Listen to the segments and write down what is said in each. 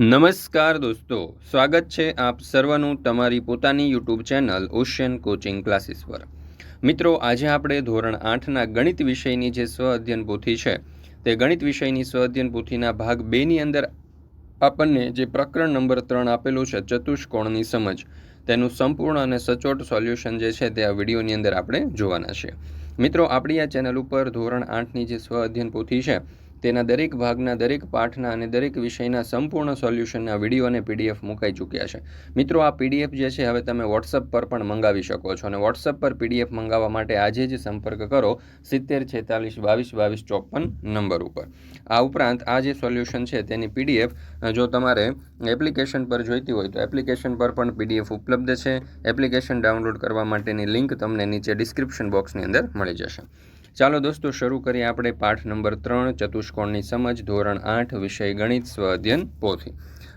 નમસ્કાર દોસ્તો, સ્વાગત છે આપ સર્વનું તમારી પોતાની YouTube channel ocean coaching classes પર. મિત્રો, આજે આપણે ધોરણ આઠના ગણિત વિષયની જે સ્વ અધ્યયન પોથી છે, તે ગણિત વિષયની સ્વ અધ્યયન પોથીના ભાગ બેની અંદર આપણને જે પ્રકરણ નંબર ત્રણ આપેલું છે, ચતુષ્કોણની સમજ, તેનું સંપૂર્ણ અને સચોટ સોલ્યુશન જે છે તે આ વિડીયોની અંદર આપણે જોવાના છે. મિત્રો, આપણી આ ચેનલ ઉપર ધોરણ આઠની જે સ્વ અધ્યયન પોથી છે તેના દરેક ભાગના, દરેક પાઠના અને દરેક વિષયના સંપૂર્ણ સોલ્યુશનના વીડિયો અને પીડીએફ મુકાઈ ચૂક્યા છે. મિત્રો, આ પીડીએફ જે છે, હવે તમે વોટ્સઅપ પર પણ મંગાવી શકો છો અને વોટ્સઅપ પર પીડીએફ મંગાવવા માટે આજે જ સંપર્ક કરો સિત્તેર છેતાલીસ બાવીસ બાવીસ ચોપન નંબર ઉપર. આ ઉપરાંત આ જે સોલ્યુશન છે તેની પીડીએફ જો તમારે એપ્લિકેશન પર જોઈતી હોય તો એપ્લિકેશન પર પણ પીડીએફ ઉપલબ્ધ છે. એપ્લિકેશન ડાઉનલોડ કરવા માટેની લિંક તમને નીચે ડિસ્ક્રિપ્શન બોક્સની અંદર મળી જશે. ચાલો દોસ્તો, શરૂ કરીએ આપણે પાઠ નંબર ત્રણ, ચતુષ્કોણની સમજ, ધોરણ આઠ, વિષય ગણિત સ્વ અધ્યયન પોથી.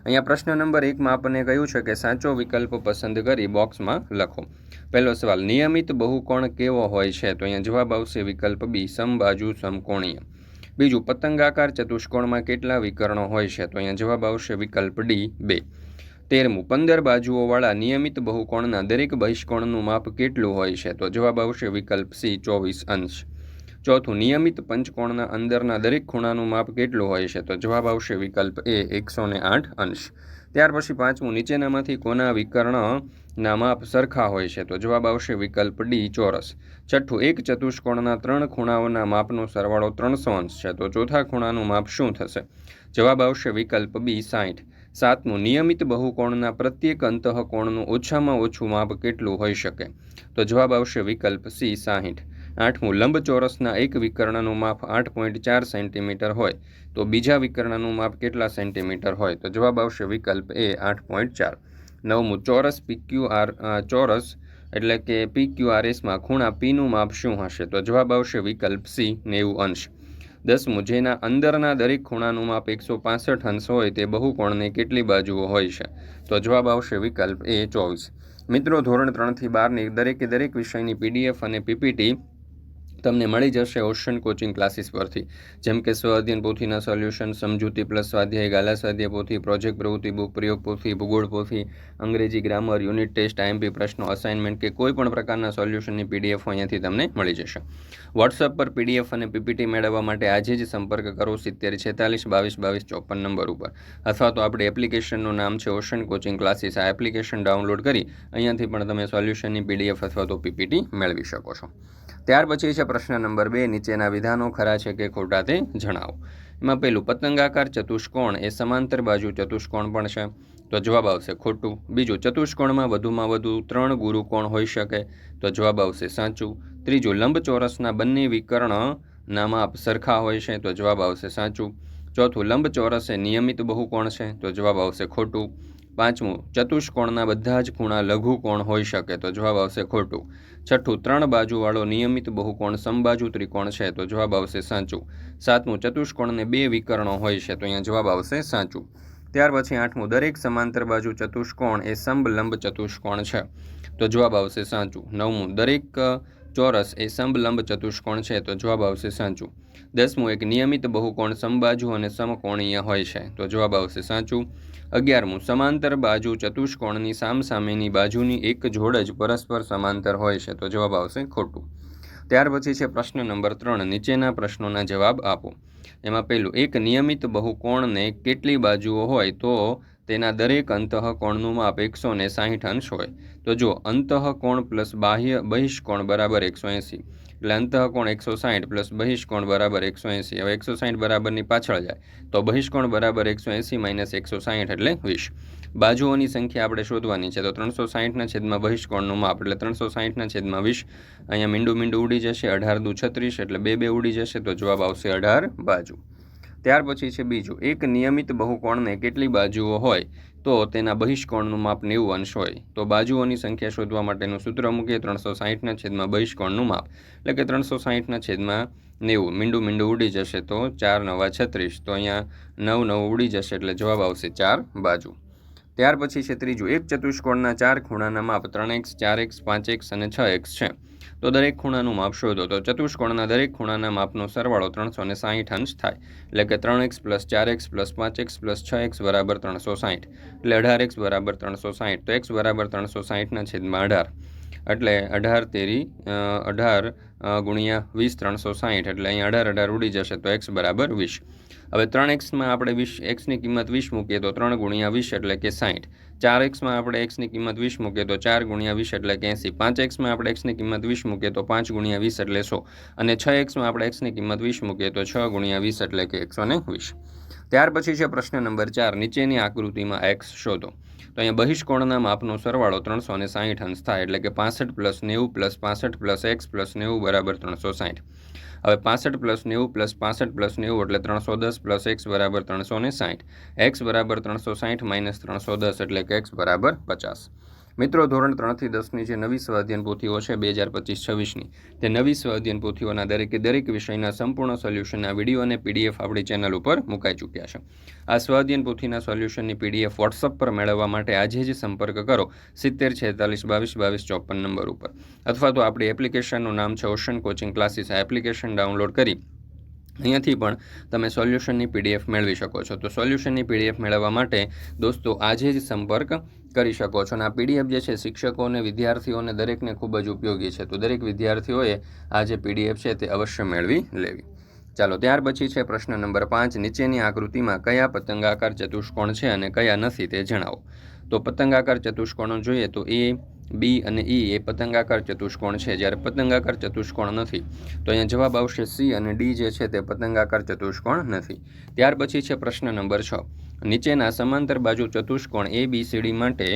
અહીંયા પ્રશ્ન નંબર એકમાં આપણને કહ્યું છે કે સાચો વિકલ્પ પસંદ કરી બોક્સમાં લખો. પહેલો સવાલ, નિયમિત બહુકોણ કેવો હોય છે? તો અહીંયા જવાબ આવશે વિકલ્પ બી, સમબાજુ સમકોણીય. બીજું, પતંગાકાર ચતુષ્કોણમાં કેટલા વિકર્ણો હોય છે? તો અહીંયા જવાબ આવશે વિકલ્પ ડી, બે. તેરમું, પંદર બાજુઓવાળા નિયમિત બહુકોણના દરેક બહિષ્કોણનું માપ કેટલું હોય છે? તો જવાબ આવશે વિકલ્પ સી, ચોવીસ અંશ. ચોથું, નિયમિત પંચકોણના અંદરના દરેક ખૂણાનું માપ કેટલું હોય છે? તો જવાબ આવશે વિકલ્પ એ, એકસો ને આઠ અંશ. ત્યાર પછી પાંચમું, નીચેનામાંથી કોના વિકર્ણના માપ સરખા હોય છે? તો જવાબ આવશે વિકલ્પ ડી, ચોરસ. છઠ્ઠું, એક ચતુષ્કોણના ત્રણ ખૂણાઓના માપનો સરવાળો ત્રણસો અંશ છે. તો ચોથા ખૂણાનું માપ શું થશે? જવાબ આવશે વિકલ્પ બી સાઠ સાતમું, નિયમિત બહુકોણના પ્રત્યેક અંતઃકોણનું ઓછામાં ઓછું માપ કેટલું હોઈ શકે? તો જવાબ આવશે વિકલ્પ સી, સાહીઠ. આઠમું, લંબચોરસના એક વિકર્ણનું માપ આઠ પોઈન્ટ ચાર સેન્ટીમીટર હોય. તો બીજા વિકર્ણનું માપ કેટલા સેન્ટીમીટર હોય? તો જવાબ આવશે વિકલ્પ એ, આઠ પોઈન્ટ ચાર. નવમું, ચોરસ પીક્યુ આર ચોરસ એટલે કે પીક્યુ આરએસમાં ખૂણા પીનું માપ શું હશે? તો જવાબ આવશે વિકલ્પ સી, નેવું અંશ. દસમું, જેના અંદરના દરેક ખૂણાનું માપ એકસો પાસઠ અંશ હોય તે બહુકોણની કેટલી બાજુઓ હોય છે? તો જવાબ આવશે વિકલ્પ એ, ચોવીસ. મિત્રો, ધોરણ ત્રણથી બારની દરેકે દરેક વિષયની પીડીએફ અને પીપીટી તમને મળી જશે ઓશન કોચિંગ ક્લાસીસ પરથી. જેમ કે સ્વાધ્યન પોથીના સોલ્યુશન, સમજૂતી પ્લસ સ્વાધ્યાય, ગાલા સ્વાધ્યાય પોથી, પ્રોજેક્ટ પ્રવૃત્તિ બુક, પ્રયોગ પોથી, ભૂગોળ પોથી, અંગ્રેજી ગ્રામર, યુનિટ ટેસ્ટ, આઈએમપી પ્રશ્નો અસાઇનમેન્ટ કે કોઈ પણ પ્રકારના સોલ્યુશનની પીડીએફ અહીંયાથી તમને મળી જશે. વોટ્સઅપ પર પીડીએફ અને પીપીટી મેળવવા માટે આજે જ સંપર્ક કરો સિત્તેર છેતાલીસ બાવીસ બાવીસ ચોપન નંબર ઉપર. અથવા તો આપણે એપ્લિકેશનનું નામ છે ઓશન કોચિંગ ક્લાસીસ. આ એપ્લિકેશન ડાઉનલોડ કરી અહીંયાથી પણ તમે સોલ્યુશનની પીડીએફ અથવા તો પીપીટી મેળવી શકો છો. ત્યાર પછી છે પ્રશ્ન નંબર બે, નીચેના વિધાનો ખરા છે કે ખોટા તે જણાવો. એમાં પહેલું, પતંગાકાર ચતુષ્કોણ એ સમાંતર બાજુ ચતુષ્કોણ પણ છે. તો જવાબ આવશે ખોટું. બીજું, ચતુષ્કોણમાં વધુમાં વધુ ત્રણ ગુરુકોણ હોઈ શકે. તો જવાબ આવશે સાચું. ત્રીજું, લંબચોરસના બંને વિકર્ણ ના સરખા હોય છે. તો જવાબ આવશે સાચું. ચોથું, લંબચોરસ એ નિયમિત બહુકોણ છે. તો જવાબ આવશે ખોટું. પાંચમું, ચતુષ્કોણના બધા જ ખૂણા લઘુ કોણ હોઈ શકે, તો જવાબ આવશે ખોટું. છઠ્ઠું, ત્રણ બાજુવાળો નિયમિત બહુકોણ સમબાજુ ત્રિકોણ છે, તો જવાબ આવશે સાચું. સાતમું, ચતુષ્કોણને બે વિકર્ણો હોય છે, તો અહીંયા જવાબ આવશે સાચું. ત્યાર પછી આઠમું, દરેક સમાંતર બાજુ ચતુષ્કોણ એ સમલંબ ચતુષ્કોણ છે, તો જવાબ આવશે સાચું. નવમું, દરેક ચોરસ એ સમલંબ ચતુષ્કોણ છે, તો જવાબ આવશે સાચું. દસમું, એક નિયમિત બહુકોણ સમબાજુ અને સમકોણીય હોય છે, તો જવાબ આવશે સાચું. અગિયારમું, સમાંતર બાજુ ચતુષ્કોણની સામસામેની બાજુની એક જોડ જ પરસ્પર સમાંતર હોય છે, તો જવાબ આવશે ખોટું. ત્યાર પછી છે પ્રશ્ન નંબર ત્રણ, નીચેના પ્રશ્નોના જવાબ આપો. એમાં પહેલું, એક નિયમિત બહુકોણને કેટલી બાજુઓ હોય, તો તેના દરેક અંતઃકોણનું માપ એકસો ને સાહીઠ અંશ હોય. તો જો અંતઃકોણ પ્લસ બાહ્ય બહિષ્કોણ બરાબર એકસો એંસી. એટલે અંતઃકોણ એકસો સાહીઠ પ્લસ બહિષ્કોણ બરાબર એકસો એંસી. હવે એકસો સાહીઠ બરાબરની પાછળ જાય. તો બહિષ્કોણ બરાબર એકસો એંસી માઇનસ એકસો સાહીઠ એટલે વીસ. બાજુઓની સંખ્યા આપણે શોધવાની છે તો ત્રણસો સાહીઠના છેદમાં બહિષ્કોણનું માપ એટલે ત્રણસો સાહીઠના છેદમાં વીસ. અહીંયા મીંડું મીંડું ઉડી જશે, અઢાર દુ છત્રીસ એટલે બે બે ઉડી જશે. તો જવાબ આવશે અઢાર બાજુ. ત્યાર પછી છે બીજું, એક નિયમિત બહુકોણને કેટલી બાજુઓ હોય તો તેના બહિષ્કોણનું માપ નેવું અંશ હોય. તો બાજુઓની સંખ્યા શોધવા માટેનું સૂત્ર મૂકીએ, ત્રણસો સાહીઠના છેદમાં બહિષ્કોણનું માપ. એટલે કે ત્રણસો સાહીઠના છેદમાં નેવું, મીંડું મીંડું ઉડી જશે તો ચાર, નવા છત્રીસ. તો અહીંયા નવ નવ ઉડી જશે એટલે જવાબ આવશે ચાર બાજુ. ત્યાર પછી છે ત્રીજું. એક ચતુષ્કોણના ચાર ખૂણાના માપ ત્રણ એક્સ, ચાર એક્સ, પાંચ એક્સ અને છ એક્સ છે. તો દરેક ખૂણાનું માપ શોધો. તો ચતુષ્કોણના દરેક ખૂણાના માપનો સરવાળો ત્રણસો ને સાહીઠ અંશ થાય. એટલે કે ત્રણ એક્સ પ્લસ ચાર એક્સ પ્લસ પાંચ એક્સ પ્લસ છ એક્સ બરાબર ત્રણસો સાહીઠ. એટલે અઢાર એક્સ બરાબર ત્રણસો સાહીઠ. તો એક્સ બરાબર ત્રણસો સાહીઠના છેદમાં અઢાર. એટલે અઢાર તેરી અઢાર ગુણ્યા વીસ ત્રણસો સાહીઠ. એટલે અહીંયા અઢાર અઢાર ઉડી જશે તો એક્સ બરાબર વીસ. હવે ત્રણ એક્સમાં આપણે વીસ એક્સની કિંમત વીસ મૂકીએ તો ત્રણ ગુણ્યા વીસ એટલે કે સાઠ ચાર એક્સમાં આપણે એક્સની કિંમત વીસ મૂકીએ તો ચાર ગુણ્યા વીસ એટલે કે એંસી. પાંચ એક્સમાં આપણે એક્સની કિંમત વીસ મૂકીએ તો પાંચ ગુણ્યા વીસ એટલે સો. અને છ એક્સમાં આપણે એક્સની કિંમત વીસ મૂકીએ તો છ ગુણ્યા વીસ એટલે કે એકસો ને વીસ. ત્યાર પછી છે પ્રશ્ન નંબર ચાર. નીચેની આકૃતિમાં એક્સ શોધો. તો અહીંયા બહિષ્કોણના માપનો સરવાળો ત્રણસો ને સાહીઠ અંશ થાય, એટલે કે પાસઠ પ્લસ નેવું પ્લસ પાસઠ પ્લસ એક્સ પ્લસ નેવું બરાબર ત્રણસો સાહીઠ. હવે પાસઠ પ્લસ નેવું પ્લસ પાસઠ પ્લસ નેવું એટલે ત્રણસો દસ પ્લસ એક્સ બરાબર ત્રણસો ને સાહીઠ. એક્સ બરાબર ત્રણસો સાહીઠ માઇનસ ત્રણસો દસ એટલે કે એક્સ બરાબર પચાસ. મિત્રો, ધોરણ ત્રણથી દસની જે નવી સ્વાધ્યન પોથીઓ છે બે હજાર પચીસ છવ્વીસની, તે નવી સ્વાધ્યન પોથીઓના દરેકે દરેક વિષયના સંપૂર્ણ સોલ્યુશનના વીડિયો અને પીડીએફ આપણી ચેનલ ઉપર મુકાઈ ચૂક્યા છે. આ સ્વાધ્યન પોથીના સોલ્યુશનની પીડીએફ વોટ્સઅપ પર મેળવવા માટે આજે જ સંપર્ક કરો સિત્તેર છેતાલીસ બાવીસ બાવીસ ચોપન નંબર ઉપર. અથવા તો આપણી એપ્લિકેશનનું નામ છે ઓશન કોચિંગ ક્લાસીસ. આ એપ્લિકેશન ડાઉનલોડ કરી અહીંયાથી પણ તમે સોલ્યુશનની પીડીએફ મેળવી શકો છો. તો સોલ્યુશનની પીડીએફ મેળવવા માટે દોસ્તો આજે જ સંપર્ક કરી શકો છો. અને આ પીડીએફ જે છે, શિક્ષકો અને વિદ્યાર્થીઓને દરેકને ખૂબ જ ઉપયોગી છે. તો દરેક વિદ્યાર્થીઓએ આ જે પીડીએફ છે તે અવશ્ય મેળવી લેવી. ચાલો, ત્યાર પછી છે પ્રશ્ન નંબર પાંચ. નીચેની આકૃતિમાં કયા પતંગાકાર ચતુષ્કોણ છે અને કયા નથી તે જણાવો. તો પતંગાકાર ચતુષ્કોણો જોઈએ તો એ બી અને ઈ એ પતંગાકાર ચતુષ્કોણ છે. જ્યારે પતંગાકાર ચતુષ્કોણ નથી, તો અહીંયા જવાબ આવશે સી અને ડી જે છે તે પતંગાકાર ચતુષ્કોણ નથી. ત્યાર પછી છે પ્રશ્ન નંબર છ. નીચેના સમાંતર બાજુ ચતુષ્કોણ એ બી સી ડી માટે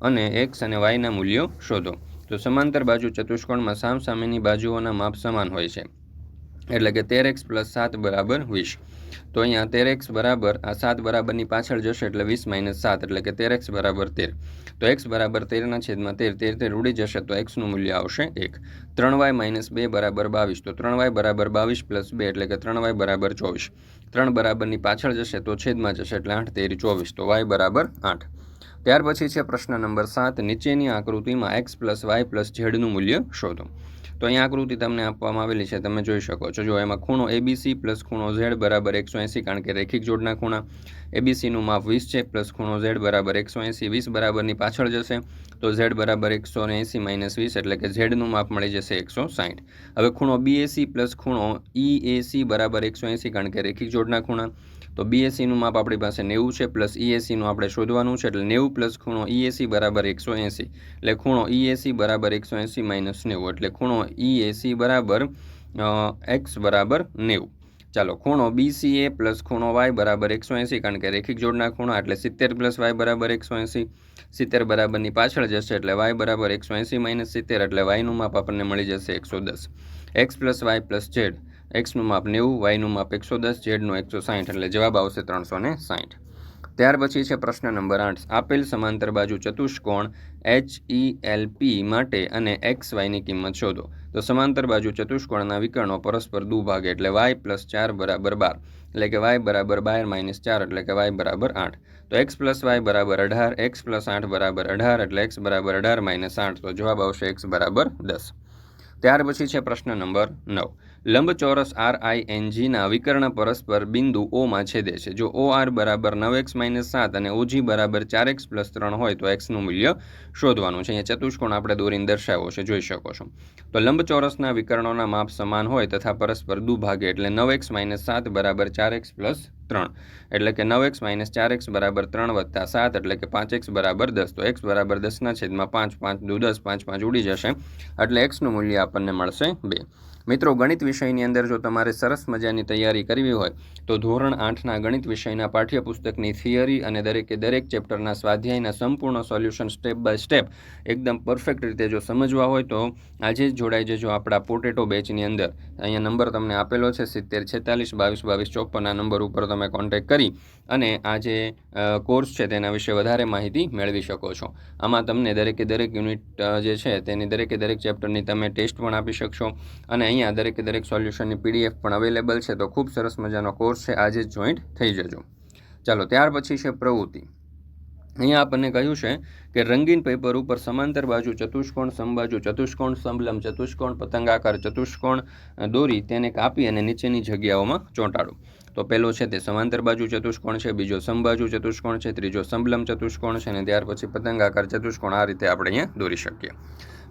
અને એક્સ અને વાયના મૂલ્યો શોધો. તો સમાંતર બાજુ ચતુષ્કોણમાં સામસામેની બાજુઓના માપ સમાન હોય છે. એટલે કે તેર એક્સ પ્લસ સાત બરાબર વીસ. તો અહીંયા તેર એક્સ બરાબર, આ સાત બરાબરની પાછળ જશે એટલે વીસ માઇનસ સાત, એટલે કે તેર એક્સ બરાબર તેર. તો એક્સ બરાબર તેરના છેદમાં તેર તેર તેર ઉડી જશે તો એક્સનું મૂલ્ય આવશે એક. ત્રણ વાય માઇનસ બે બરાબર બાવીસ, તો ત્રણ વાય બરાબર બાવીસ પ્લસ બે એટલે કે ત્રણ વાય બરાબર ચોવીસ. ત્રણ બરાબરની પાછળ જશે તો છેદમાં જશે એટલે આઠ તેરી ચોવીસ, તો વાય બરાબર આઠ. ત્યાર પછી છે પ્રશ્ન નંબર સાત, નીચેની આકૃતિમાં એક્સ પ્લસ વાય પ્લસ ઝેડનું મૂલ્ય શોધો. તો અહીંયા આકૃતિ તમને આપવામાં આવેલી છે, તમે જોઈ શકો છો. જો એમાં ખૂણો એબીસી પ્લસ ખૂણો ઝેડ બરાબર એકસો એંસી કારણ કે રેખિક જોડના ખૂણા. એબીસીનું માપ વીસ છે પ્લસ ખૂણો ઝેડ બરાબર એકસો એંસી, વીસ બરાબરની પાછળ જશે. તો ઝેડ બરાબર એકસો એંસી માઇનસ વીસ એટલે કે ઝેડનું માપ મળી જશે એકસો સાઠ. હવે ખૂણો બીએસી પ્લસ ખૂણો ઈએસી બરાબર એકસો એંસી કારણ કે રેખિક જોડના ખૂણા. તો બીએસસીનું માપ આપણી પાસે નેવું છે, પ્લસ ઈએસસીનું આપણે શોધવાનું છે, એટલે નેવું પ્લસ ખૂણો ઈએસી બરાબર એકસો એંસી. એટલે ખૂણો ઈએસી બરાબર એકસો એંસી માઇનસ નેવું, એટલે ખૂણો ઈએસી બરાબર એક્સ બરાબર નેવું. ચાલો, ખૂણો બીસીએ પ્લસ ખૂણો વાય બરાબર એકસો એંસી, કારણ કે રેખિક જોડના ખૂણા, એટલે સિત્તેર પ્લસ વાય બરાબર એકસો એંસી. સિત્તેર બરાબરની પાછળ જશે, એટલે વાય બરાબર એકસો એંસી માઇનસ સિત્તેર, એટલે વાયનું માપ આપણને મળી જશે એકસો દસ. X plus y plus z એક્સનું માપ નેવું વાયનું માપ એકસો દસ ઝેડનું એકસો સાઠ એટલે જવાબ આવશે ત્રણસો ને સાઠ ત્યાર પછી છે પ્રશ્ન નંબર આઠ. આપેલ સમાંતર બાજુ ચતુષ્કોણ એચ ઈ એલ પી માટે અને એક્સ વાયની કિંમત શોધો. તો સમાંતર બાજુ ચતુષ્કોણના વિકર્ણો પરસ્પર દુભાગે, એટલે વાય પ્લસ ચાર બરાબર બાર. એટલે કે વાય બરાબર બાર માઇનસ ચાર, એટલે કે વાય બરાબર આઠ. તો એક્સ પ્લસ વાય બરાબર અઢાર એક્સ પ્લસ આઠ બરાબર અઢાર, એટલે એક્સ બરાબર અઢાર માઇનસ આઠ. તો જવાબ આવશે એક્સ બરાબર દસ. ત્યાર પછી છે પ્રશ્ન નંબર નવ. લંબચોરસ આર આઈ એનજીના વિકર્ણ પરસ્પર બિંદુ ઓમાં છેદે છે. જો ઓ આર બરાબર નવ એક્સ માઇનસ સાત અને ઓજી બરાબર ચાર એક્સ પ્લસ ત્રણ હોય તો એક્સનું મૂલ્ય શોધવાનું છે. અહીંયા ચતુષ્કોણ આપણે દોરીને દર્શાવ્યો છે. જોઈ શકો છો. તો લંબચોરસના વિકર્ણોના માપ સમાન હોય તથા પરસ્પર દુભાગે એટલે નવ એક્સ માઇનસ સાત બરાબર ચાર એક્સ પ્લસ ત્રણ. એટલે કે નવ એક્સ માઇનસ ચાર એક્સ બરાબર ત્રણ વત્તા સાત એટલે કે પાંચ એક્સ બરાબર દસ. તો એક્સ બરાબર દસના છેદમાં પાંચ પાંચ દુ દસ, પાંચ પાંચ ઉડી જશે. એટલે એક્સનું મૂલ્ય આપણને મળશે બે. મિત્રો, ગણિત વિષયની અંદર જો તમારે સરસ મજાની તૈયારી કરવી હોય, તો ધોરણ આઠના ગણિત વિષયના પાઠ્યપુસ્તકની થિયરી અને દરેકે દરેક ચેપ્ટરના સ્વાધ્યાયના સંપૂર્ણ સોલ્યુશન સ્ટેપ બાય સ્ટેપ એકદમ પરફેક્ટ રીતે જો સમજવા હોય, તો આજે જ જોડાઈ જજો આપણા પોટેટો બેચની અંદર. અહીંયા નંબર તમને આપેલો છે, સિત્તેર છેતાલીસ, બાવીસ બાવીસ, ચોપન, આ નંબર ઉપર તમે કોન્ટેક્ટ કરી અને આ જે કોર્સ છે તેના વિશે વધારે માહિતી મેળવી શકો છો. આમાં તમને દરેકે દરેક યુનિટ જે છે તેની દરેકે દરેક ચેપ્ટરની તમે ટેસ્ટ પણ આપી શકશો અને અહીંયા દરેકે દરેક સોલ્યુશનની પીડીએફ પણ અવેલેબલ છે, તો ખૂબ સરસ મજાનો કોર્સ છે. આજે જોઈન્ટ થઈ જજો. ચાલો, ત્યાર પછી છે પ્રવૃત્તિ. અહીંયા આપણને કહ્યું છે કે રંગીન પેપર ઉપર સમાંતર બાજુ ચતુષ્કોણ સમબાજુ ચતુષ્કોણ સમલંબ ચતુષ્કોણ પતંગાકાર, ચતુષ્કોણ દોરી તેને કાપી અને નીચેની જગ્યાઓમાં ચોંટાડો. તો પહેલો છે તે સમાંતર બાજુ ચતુષ્કોણ છે, બીજો સમબાજુ ચતુષ્કોણ છે, ત્રીજો સમલંબ ચતુષ્કોણ છે અને ત્યાર પછી પતંગાકાર, ચતુષ્કોણ આ રીતે આપણે અહીંયા દોરી શકીએ.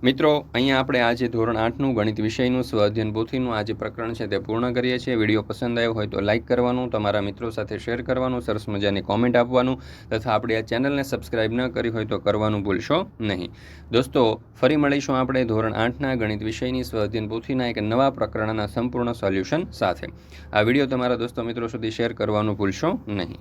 મિત્રો, અહીંયા આપણે આજે ધોરણ આઠનું ગણિત વિષયનું સ્વ અધ્યયન પોથીનું આ જે પ્રકરણ છે તે પૂર્ણ કરીએ છીએ. વીડિયો પસંદ આવ્યો હોય તો લાઇક કરવાનું, તમારા મિત્રો સાથે શેર કરવાનું, સરસ મજાની કોમેન્ટ આપવાનું તથા આપણી આ ચેનલને સબસ્ક્રાઇબ ન કરી હોય તો કરવાનું ભૂલશો નહીં. દોસ્તો, ફરી મળીશું આપણે ધોરણ આઠના ગણિત વિષયની સ્વ અધ્યયન પોથીના એક નવા પ્રકરણના સંપૂર્ણ સોલ્યુશન સાથે. આ વીડિયો તમારા દોસ્તો મિત્રો સુધી શેર કરવાનું ભૂલશો નહીં.